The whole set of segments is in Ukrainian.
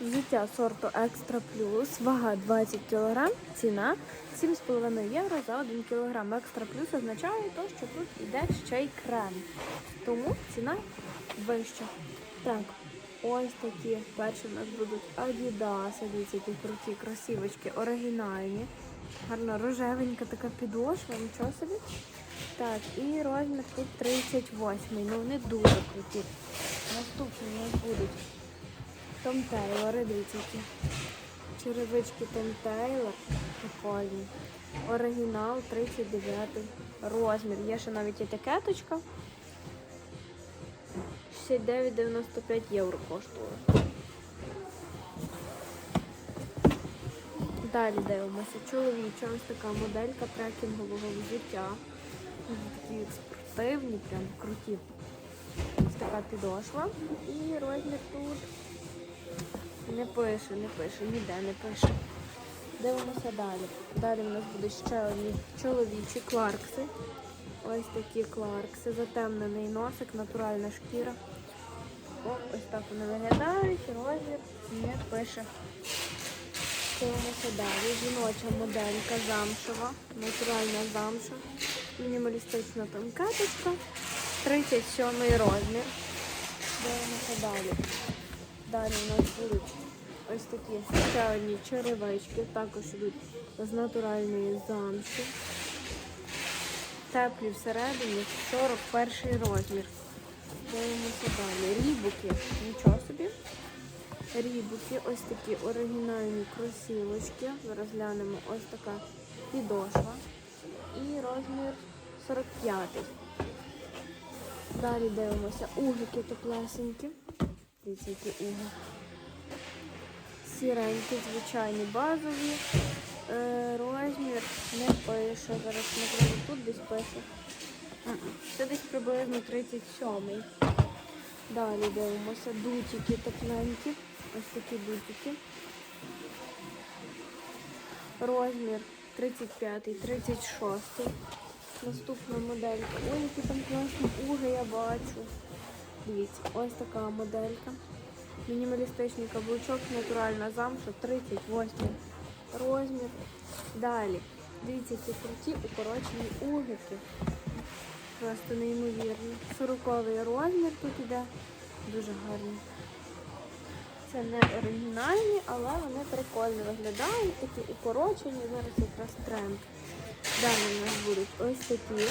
Взуття сорту Екстра Плюс, вага 20 кг, ціна 7,5 євро за 1 кг. Екстра Плюс означає то, що тут йде ще й крем. Тому ціна вища. Так, ось такі перші в нас будуть Adidas, дивіться, які круті кросівочки, оригінальні. Гарна рожевенька така підошва, нічого собі. Так, і розмір тут 38. Ну вони дуже круті. Наступні у нас будуть Том Тейлори, дивіться які. Черевички Том Тейлор. Прикольні. Оригінал 39 розмір. Є ще навіть етикеточка. 69,95 євро коштує. Далі дивимося. Чоловіча ось така моделька трекінгового взуття. Такі спортивні, прям круті. Ось така підошва. І розмір тут не пише, не пише, ніде не пише. Дивимося далі. Далі у нас будуть ще одні чоловічі кларкси. Ось такі кларкси, затемнений носик, натуральна шкіра. О, ось так вони виглядають, розмір не пише. Дивимося далі. Жіноча моделька замшева, натуральна замша, мінімалістична тонкеточка, 37 розмір. Дивимося далі. Далі у нас будуть ось такі одні черевички, також йдуть з натуральної замші. Теплі всередині 41 розмір. Дивимося далі. Рібуки, нічого собі. Рібуки, ось такі оригінальні кросівочки. Зараз глянемо ось така підошва. І розмір 45. Далі дивимося угики теплесенькі. Дивіться, які. Сіренькі, звичайні базові. Е, розмір не пише. Зараз можливо тут десь пише. Це десь приблизно 37-й. Далі дивимося дутики тепленькі. Ось такі дутики. Розмір 35-й, 36-й. Наступна моделька. Ой, які там класні уги я бачу. Дивіться, ось така моделька. Мінімалістичний каблучок, натуральна замша, 38 розмір. Далі. Дивіться, ці круті укорочені угики. Просто неймовірні. 40 розмір тут іде. Дуже гарні. Це не оригінальні, але вони прикольно виглядають, такі укорочені, зараз якраз тренд. Далі у нас будуть ось такі.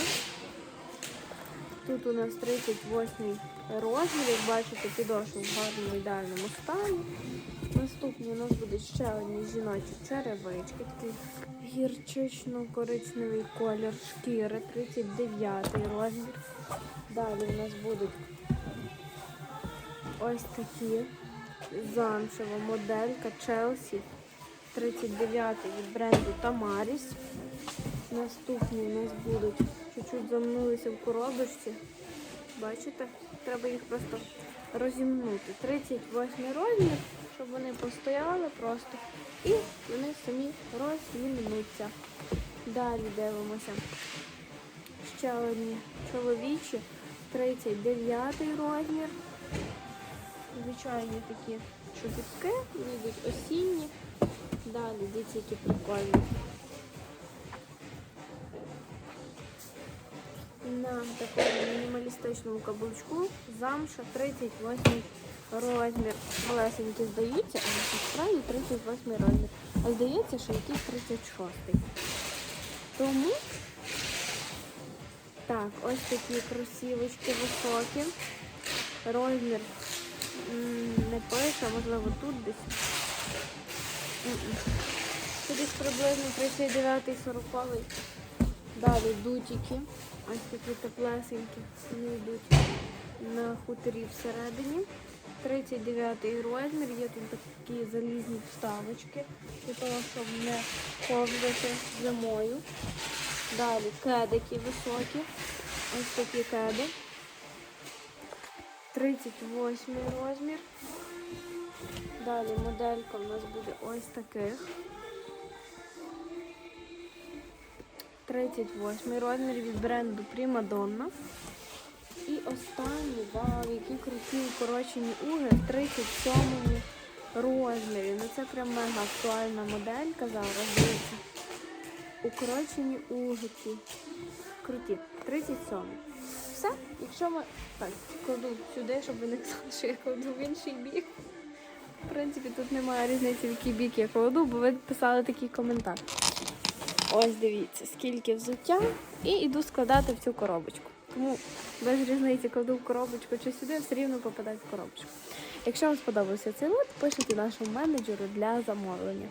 Тут у нас 38 розмір, як бачите, підошва в гарному ідеальному стані. Наступні у нас будуть ще одні жіночі черевички, такий гірчично-коричневий колір шкіри, 39 розмір. Далі у нас будуть ось такі замшева моделька Chelsea 39 від бренду Tamaris. Наступні у нас будуть чуть-чуть замнулися в коробочці. Бачите? Треба їх просто розімнути. 38 розмір, щоб вони постояли просто. І вони самі розімнуться. Далі дивимося. Ще одні чоловічі. 39 розмір. Звичайні такі чобітки, йдуть осінні. Далі, дивіться, які прикольні. На такому мінімалістичному каблучку замша 38 розмір. Малесенькі здаються, а насправді 38 розмір. А здається, що якийсь 36. Тому так, ось такі кросівочки високі. Розмір не пише, можливо, тут десь. М-м. Десь приблизно 39-40. Далі дутики. Ось такі теплесенькі. Вони йдуть на хуторі всередині. 39-й розмір. Є тут такі залізні вставочки, для того, щоб не ковзати зимою. Далі кедики високі. Ось такі кеди. 38 розмір. Далі моделька у нас буде ось таких. 38 розмір від бренду Primadonna. І останній, вау, які круті укорочені уги в 37 розмірів. Ну це прям мега актуальна моделька зараз. Дивіться. Укорочені угиті. Круті. 37. Все. Якщо ми. Так, кладу сюди, щоб ви не казали, що я кладу в інший бік. В принципі, тут немає різниці, в який бік я кладу, бо ви писали такий коментар. Ось дивіться, скільки взуття, і йду складати в цю коробочку. Тому без різниці кладу в коробочку чи сюди, все рівно попадає в коробочку. Якщо вам сподобався цей лот, пишіть нашому менеджеру для замовлення.